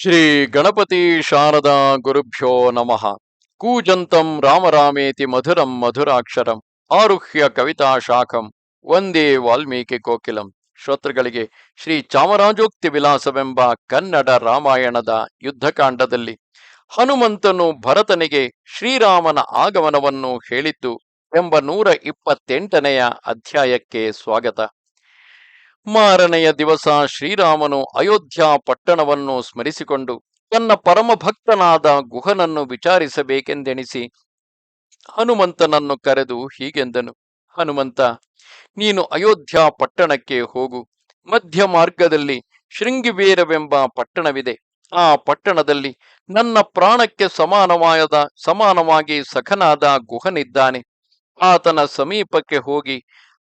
ಶ್ರೀ ಗಣಪತಿ ಶಾರದಾ ಗುರುಭ್ಯೋ ನಮಃ. ಕೂಜಂತಂ ರಾಮರಾಮೇತಿ ಮಧುರಂ ಮಧುರಾಕ್ಷರಂ. ಆರುಹ್ಯ ಕವಿತಾ ಶಾಖಂ. ಒಂದೇ ವಾಲ್ಮೀಕಿ ಕೋಕಿಲಂ. ಶ್ರೋತೃಗಳಿಗೆ ಶ್ರೀ ಚಾಮರಾಜೋಕ್ತಿ ವಿಲಾಸವೆಂಬ ಕನ್ನಡ ರಾಮಾಯಣದ ಯುದ್ಧಕಾಂಡದಲ್ಲಿ ಹನುಮಂತನು ಭರತನಿಗೆ ಶ್ರೀರಾಮನ ಆಗಮನವನ್ನು ಹೇಳಿದ್ದು ಎಂಬ ನೂರ ಇಪ್ಪತ್ತೆಂಟನೆಯ ಅಧ್ಯಾಯಕ್ಕೆ ಸ್ವಾಗತ. ಮಾರನೆಯ ದಿವಸ ಶ್ರೀರಾಮನು ಅಯೋಧ್ಯ ಪಟ್ಟಣವನ್ನು ಸ್ಮರಿಸಿಕೊಂಡು ತನ್ನ ಪರಮ ಭಕ್ತನಾದ ಗುಹನನ್ನು ವಿಚಾರಿಸಬೇಕೆಂದೆಣಿಸಿ ಹನುಮಂತನನ್ನು ಕರೆದು ಹೀಗೆಂದನು, ಹನುಮಂತ, ನೀನು ಅಯೋಧ್ಯ ಪಟ್ಟಣಕ್ಕೆ ಹೋಗು. ಮಧ್ಯ ಮಾರ್ಗದಲ್ಲಿ ಶೃಂಗಿಬೇರವೆಂಬ ಪಟ್ಟಣವಿದೆ. ಆ ಪಟ್ಟಣದಲ್ಲಿ ನನ್ನ ಪ್ರಾಣಕ್ಕೆ ಸಮಾನವಾದ ಸಮಾನವಾಗಿ ಸಖನಾದ ಗುಹನಿದ್ದಾನೆ. ಆತನ ಸಮೀಪಕ್ಕೆ ಹೋಗಿ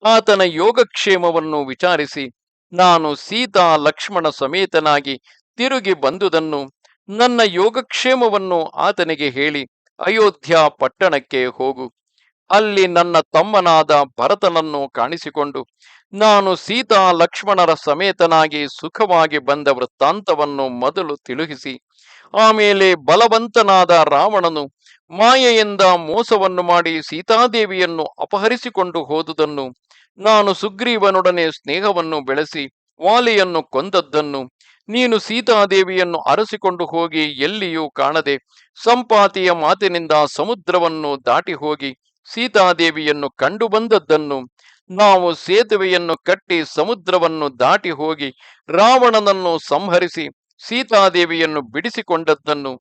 ಆತನ ಯೋಗಕ್ಷೇಮವನ್ನು ವಿಚಾರಿಸಿ, ನಾನು ಸೀತಾ ಲಕ್ಷ್ಮಣ ಸಮೇತನಾಗಿ ತಿರುಗಿ ಬಂದುದನ್ನು ನನ್ನ ಯೋಗಕ್ಷೇಮವನ್ನು ಆತನಿಗೆ ಹೇಳಿ ಅಯೋಧ್ಯ ಪಟ್ಟಣಕ್ಕೆ ಹೋಗು. ಅಲ್ಲಿ ನನ್ನ ತಮ್ಮನಾದ ಭರತನನ್ನು ಕಾಣಿಸಿಕೊಂಡು ನಾನು ಸೀತಾ ಲಕ್ಷ್ಮಣರ ಸಮೇತನಾಗಿ ಸುಖವಾಗಿ ಬಂದ ವೃತ್ತಾಂತವನ್ನು ಮೊದಲು ತಿಳುಹಿಸಿ, ಆಮೇಲೆ ಬಲವಂತನಾದ ರಾವಣನು ಮಾಯೆಯಿಂದ ಮೋಸವನ್ನು ಮಾಡಿ ಸೀತಾದೇವಿಯನ್ನು ಅಪಹರಿಸಿಕೊಂಡು ಹೋದುದನ್ನು ನಾನು ಸುಗ್ರೀವನೊಡನೆ ಸ್ನೇಹವನ್ನು ಬೆಳೆಸಿ ವಾಲಿಯನ್ನು ಕೊಂದದ್ದನ್ನು, ನೀನು ಸೀತಾದೇವಿಯನ್ನು ಅರಸಿಕೊಂಡು ಹೋಗಿ ಎಲ್ಲಿಯೂ ಕಾಣದೆ ಸಂಪಾತಿಯ ಮಾತಿನಿಂದ ಸಮುದ್ರವನ್ನು ದಾಟಿ ಹೋಗಿ ಸೀತಾದೇವಿಯನ್ನು ಕಂಡು ಬಂದದ್ದನ್ನು, ನಾವು ಸೇತುವೆಯನ್ನು ಕಟ್ಟಿ ಸಮುದ್ರವನ್ನು ದಾಟಿ ಹೋಗಿ ರಾವಣನನ್ನು ಸಂಹರಿಸಿ ಸೀತಾದೇವಿಯನ್ನು ಬಿಡಿಸಿಕೊಂಡದ್ದನ್ನು,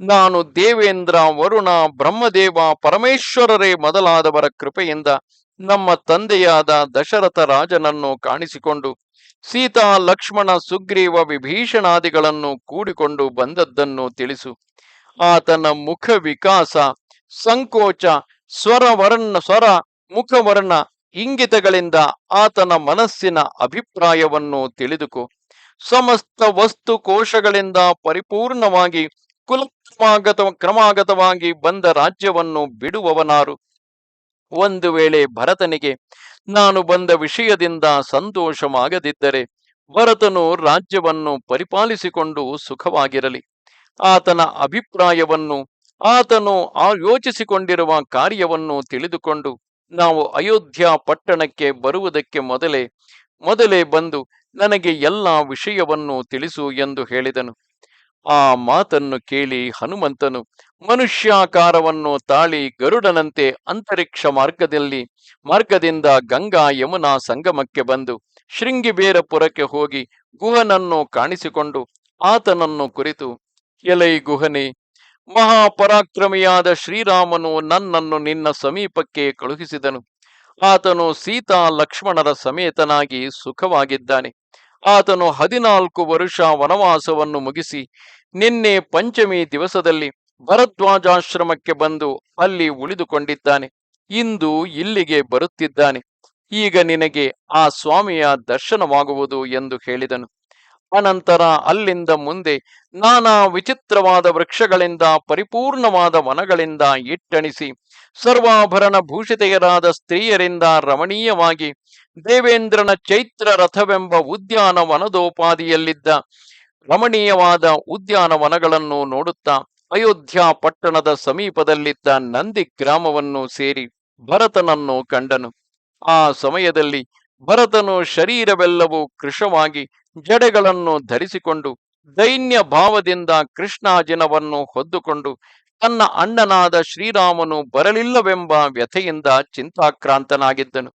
ನಾನು ದೇವೇಂದ್ರ ವರುಣ ಬ್ರಹ್ಮದೇವ ಪರಮೇಶ್ವರರೇ ಮೊದಲಾದವರ ಕೃಪೆಯಿಂದ ನಮ್ಮ ತಂದೆಯಾದ ದಶರಥ ರಾಜನನ್ನು ಕಾಣಿಸಿಕೊಂಡು ಸೀತಾ, ಲಕ್ಷ್ಮಣ, ಸುಗ್ರೀವ ವಿಭೀಷಣಾದಿಗಳನ್ನು ಕೂಡಿಕೊಂಡು ಬಂದದ್ದನ್ನು ತಿಳಿಸು. ಆತನ ಮುಖ ವಿಕಾಸ, ಸಂಕೋಚ, ಸ್ವರವರ್ಣ, ಸ್ವರ, ಮುಖವರ್ಣ ಇಂಗಿತಗಳಿಂದ ಆತನ ಮನಸ್ಸಿನ ಅಭಿಪ್ರಾಯವನ್ನು ತಿಳಿದುಕೋ. ಸಮಸ್ತ ವಸ್ತು ಕೋಶಗಳಿಂದ ಪರಿಪೂರ್ಣವಾಗಿ ಕುಲಕ್ರಮಾಗತ, ಕ್ರಮಾಗತವಾಗಿ ಬಂದ ರಾಜ್ಯವನ್ನು ಬಿಡುವವನಾರು. ಒಂದು ವೇಳೆ ಭರತನಿಗೆ, ನಾನು ಬಂದ ವಿಷಯದಿಂದ ಸಂತೋಷವಾಗದಿದ್ದರೆ ಭರತನು ರಾಜ್ಯವನ್ನು ಪರಿಪಾಲಿಸಿಕೊಂಡು ಸುಖವಾಗಿರಲಿ. ಆತನ ಅಭಿಪ್ರಾಯವನ್ನು, ಆತನು ಆಯೋಚಿಸಿಕೊಂಡಿರುವ ಯೋಚಿಸಿಕೊಂಡಿರುವ ಕಾರ್ಯವನ್ನು ತಿಳಿದುಕೊಂಡು ನಾವು ಅಯೋಧ್ಯ ಪಟ್ಟಣಕ್ಕೆ ಬರುವುದಕ್ಕೆ ಮೊದಲೇ ಮೊದಲೇ ಬಂದು ನನಗೆ ಎಲ್ಲ ವಿಷಯವನ್ನು ತಿಳಿಸು ಎಂದು ಹೇಳಿದನು. ಆ ಮಾತನ್ನು ಕೇಳಿ ಹನುಮಂತನು ಮನುಷ್ಯಾಕಾರವನ್ನು ತಾಳಿ ಗರುಡನಂತೆ ಅಂತರಿಕ್ಷ ಮಾರ್ಗದಲ್ಲಿ, ಮಾರ್ಗದಿಂದ ಗಂಗಾ ಯಮುನಾ ಸಂಗಮಕ್ಕೆ ಬಂದು ಶೃಂಗಿಬೇರಪುರಕ್ಕೆ ಹೋಗಿ ಗುಹನನ್ನು ಕಾಣಿಸಿಕೊಂಡು ಆತನನ್ನು ಕುರಿತು, ಎಲೈ ಗುಹನೆ, ಮಹಾಪರಾಕ್ರಮಿಯಾದ ಶ್ರೀರಾಮನು ನನ್ನನ್ನು ನಿನ್ನ ಸಮೀಪಕ್ಕೆ ಕಳುಹಿಸಿದನು. ಆತನು ಸೀತಾ ಲಕ್ಷ್ಮಣರ ಸಮೇತನಾಗಿ ಸುಖವಾಗಿದ್ದಾನೆ. ಆತನು ಹದಿನಾಲ್ಕು ವರುಷ ವನವಾಸವನ್ನು ಮುಗಿಸಿ ನಿನ್ನೆ ಪಂಚಮಿ ದಿವಸದಲ್ಲಿ ಭರದ್ವಾಜಾಶ್ರಮಕ್ಕೆ ಬಂದು ಅಲ್ಲಿ ಉಳಿದುಕೊಂಡಿದ್ದಾನೆ. ಇಂದು ಇಲ್ಲಿಗೆ ಬರುತ್ತಿದ್ದಾನೆ. ಈಗ ನಿನಗೆ ಆ ಸ್ವಾಮಿಯ ದರ್ಶನವಾಗುವುದು ಎಂದು ಹೇಳಿದನು. ಅನಂತರ ಅಲ್ಲಿಂದ ಮುಂದೆ ನಾನಾ ವಿಚಿತ್ರವಾದ ವೃಕ್ಷಗಳಿಂದ, ಪರಿಪೂರ್ಣವಾದ ವನಗಳಿಂದ ಇಟ್ಟಣಿಸಿ, ಸರ್ವಾಭರಣ ಭೂಷಿತೆಯರಾದ ಸ್ತ್ರೀಯರಿಂದ ರಮಣೀಯವಾಗಿ ದೇವೇಂದ್ರನ ಚೈತ್ರ ರಥವೆಂಬ ಉದ್ಯಾನವನದೋಪಾದಿಯಲ್ಲಿದ್ದ ರಮಣೀಯವಾದ ಉದ್ಯಾನವನಗಳನ್ನು ನೋಡುತ್ತಾ ಅಯೋಧ್ಯ ಪಟ್ಟಣದ ಸಮೀಪದಲ್ಲಿದ್ದ ನಂದಿ ಗ್ರಾಮವನ್ನು ಸೇರಿ ಭರತನನ್ನು ಕಂಡನು. ಆ ಸಮಯದಲ್ಲಿ ಭರತನು ಶರೀರವೆಲ್ಲವೂ ಕೃಶವಾಗಿ ಜಡೆಗಳನ್ನು ಧರಿಸಿಕೊಂಡು ದೈನ್ಯ ಭಾವದಿಂದ ಕೃಷ್ಣಾಜಿನವನ್ನು ಹೊದ್ದುಕೊಂಡು ತನ್ನ ಅಣ್ಣನಾದ ಶ್ರೀರಾಮನು ಬರಲಿಲ್ಲವೆಂಬ ವ್ಯಥೆಯಿಂದ ಚಿಂತಾಕ್ರಾಂತನಾಗಿದ್ದನು.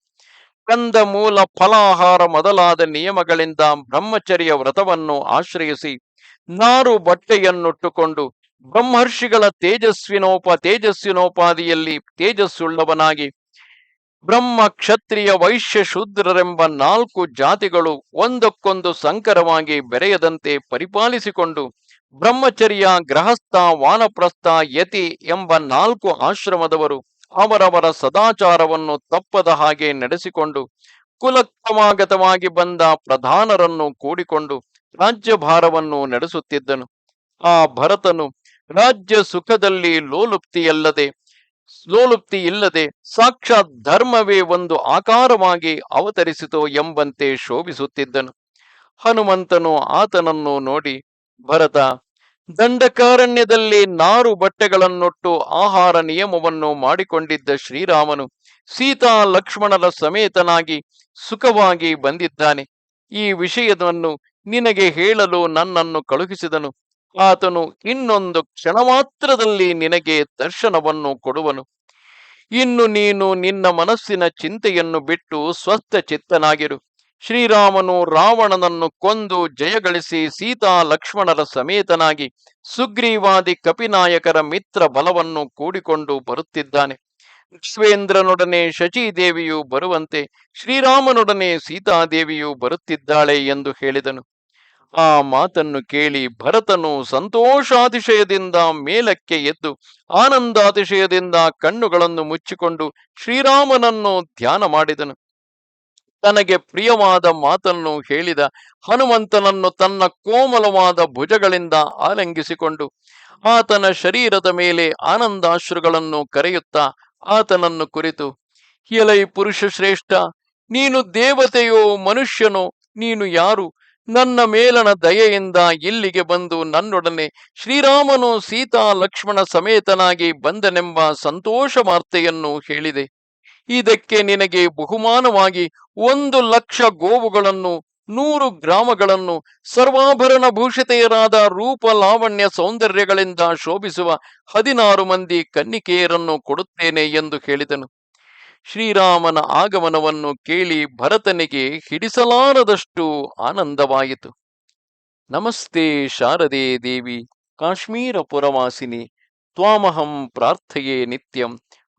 ಕಂದ ಮೂಲ ಫಲಾಹಾರ ಮೊದಲಾದ ನಿಯಮಗಳಿಂದ ಬ್ರಹ್ಮಚರ್ಯ ವ್ರತವನ್ನು ಆಶ್ರಯಿಸಿ ನಾರು ಬಟ್ಟೆಯನ್ನುಟ್ಟುಕೊಂಡು ಬ್ರಹ್ಮರ್ಷಿಗಳ ತೇಜಸ್ವಿನೋಪ ತೇಜಸ್ವಿನೋಪಾದಿಯಲ್ಲಿ ತೇಜಸ್ಸುಳ್ಳವನಾಗಿ ಬ್ರಹ್ಮ ಕ್ಷತ್ರಿಯ ವೈಶ್ಯ ಶೂದ್ರರೆಂಬ ನಾಲ್ಕು ಜಾತಿಗಳು ಒಂದಕ್ಕೊಂದು ಸಂಕರವಾಗಿ ಬೆರೆಯದಂತೆ ಪರಿಪಾಲಿಸಿಕೊಂಡು ಬ್ರಹ್ಮಚರ್ಯ ಗೃಹಸ್ಥ ವಾನಪ್ರಸ್ಥ ಯತಿ ಎಂಬ ನಾಲ್ಕು ಆಶ್ರಮದವರು ಅವರವರ ಸದಾಚಾರವನ್ನು ತಪ್ಪದ ಹಾಗೆ ನಡೆಸಿಕೊಂಡು ಕುಲಕ್ರಮಾಗತವಾಗಿ ಬಂದ ಪ್ರಧಾನರನ್ನು ಕೂಡಿಕೊಂಡು ರಾಜ್ಯಭಾರವನ್ನು ನಡೆಸುತ್ತಿದ್ದನು. ಆ ಭರತನು ರಾಜ್ಯ ಸುಖದಲ್ಲಿ ಲೋಲುಪ್ತಿಯಲ್ಲದೆ ಲೋಲುಪ್ತಿ ಇಲ್ಲದೆ ಸಾಕ್ಷಾತ್ ಧರ್ಮವೇ ಒಂದು ಆಕಾರವಾಗಿ ಅವತರಿಸಿತು ಎಂಬಂತೆ ಶೋಭಿಸುತ್ತಿದ್ದನು. ಹನುಮಂತನು ಆತನನ್ನು ನೋಡಿ, ಭರತ ದಂಡಕಾರಣ್ಯದಲ್ಲಿ ನಾರು ಬಟ್ಟೆಗಳನ್ನೊಟ್ಟು ಆಹಾರ ನಿಯಮವನ್ನು ಮಾಡಿಕೊಂಡಿದ್ದ ಶ್ರೀರಾಮನು ಸೀತಾ ಲಕ್ಷ್ಮಣರ ಸಮೇತನಾಗಿ ಸುಖವಾಗಿ ಬಂದಿದ್ದಾನೆ. ಈ ವಿಷಯವನ್ನು ನಿನಗೆ ಹೇಳಲು ನನ್ನನ್ನು ಕಳುಹಿಸಿದನು. ಆತನು ಇನ್ನೊಂದು ಕ್ಷಣ ಮಾತ್ರದಲ್ಲಿ ನಿನಗೆ ದರ್ಶನವನ್ನು ಕೊಡುವನು. ಇನ್ನು ನೀನು ನಿನ್ನ ಮನಸ್ಸಿನ ಚಿಂತೆಯನ್ನು ಬಿಟ್ಟು ಸ್ವಸ್ಥ ಚಿತ್ತನಾಗಿರು ಶ್ರೀರಾಮನು ರಾವಣನನ್ನು ಕೊಂದು ಜಯಗಳಿಸಿ ಸೀತಾ ಲಕ್ಷ್ಮಣರ ಸಮೇತನಾಗಿ ಸುಗ್ರೀವಾದಿ ಕಪಿನಾಯಕರ ಮಿತ್ರ ಬಲವನ್ನು ಕೂಡಿಕೊಂಡು ಬರುತ್ತಿದ್ದಾನೆ. ವಿಶ್ವೇಂದ್ರನೊಡನೆ ಶಚಿದೇವಿಯು ಬರುವಂತೆ ಶ್ರೀರಾಮನೊಡನೆ ಸೀತಾದೇವಿಯು ಬರುತ್ತಿದ್ದಾಳೆ ಎಂದು ಹೇಳಿದನು. ಆ ಮಾತನ್ನು ಕೇಳಿ ಭರತನು ಸಂತೋಷಾತಿಶಯದಿಂದ ಮೇಲಕ್ಕೆ ಎದ್ದು ಆನಂದಾತಿಶಯದಿಂದ ಕಣ್ಣುಗಳನ್ನು ಮುಚ್ಚಿಕೊಂಡು ಶ್ರೀರಾಮನನ್ನು ಧ್ಯಾನ ಮಾಡಿದನು. ತನಗೆ ಪ್ರಿಯವಾದ ಮಾತನ್ನು ಹೇಳಿದ ಹನುಮಂತನನ್ನು ತನ್ನ ಕೋಮಲವಾದ ಭುಜಗಳಿಂದ ಆಲಂಗಿಸಿಕೊಂಡು ಆತನ ಶರೀರದ ಮೇಲೆ ಆನಂದಾಶ್ರುಗಳನ್ನು ಕರೆಯುತ್ತಾ ಆತನನ್ನು ಕುರಿತು, ಎಲೈ ಪುರುಷ ಶ್ರೇಷ್ಠ, ನೀನು ದೇವತೆಯೋ ಮನುಷ್ಯನೋ, ನೀನು ಯಾರು? ನನ್ನ ಮೇಲನ ದಯೆಯಿಂದ ಇಲ್ಲಿಗೆ ಬಂದು ನನ್ನೊಡನೆ ಶ್ರೀರಾಮನು ಸೀತಾ ಲಕ್ಷ್ಮಣ ಸಮೇತನಾಗಿ ಬಂದನೆಂಬ ಸಂತೋಷ ವಾರ್ತೆಯನ್ನು ಹೇಳಿದೆ. ಇದಕ್ಕೆ ನಿನಗೆ ಬಹುಮಾನವಾಗಿ ಒಂದು ಲಕ್ಷ ಗೋವುಗಳನ್ನು, ನೂರು ಗ್ರಾಮಗಳನ್ನು, ಸರ್ವಾಭರಣ ಭೂಷಿತೆಯರಾದ ರೂಪ ಲಾವಣ್ಯ ಸೌಂದರ್ಯಗಳಿಂದ ಶೋಭಿಸುವ ಹದಿನಾರು ಮಂದಿ ಕನ್ನಿಕೆಯರನ್ನು ಕೊಡುತ್ತೇನೆ ಎಂದು ಹೇಳಿದನು. ಶ್ರೀರಾಮನ ಆಗಮನವನ್ನು ಕೇಳಿ ಭರತನಿಗೆ ಹಿಡಿಸಲಾರದಷ್ಟು ಆನಂದವಾಯಿತು. ನಮಸ್ತೆ ಶಾರದೆ ದೇವಿ, ಕಾಶ್ಮೀರ ಪುರವಾಸಿನಿ, ತ್ವಾಮಹಂ ಪ್ರಾರ್ಥೆಯೇ ನಿತ್ಯಂ.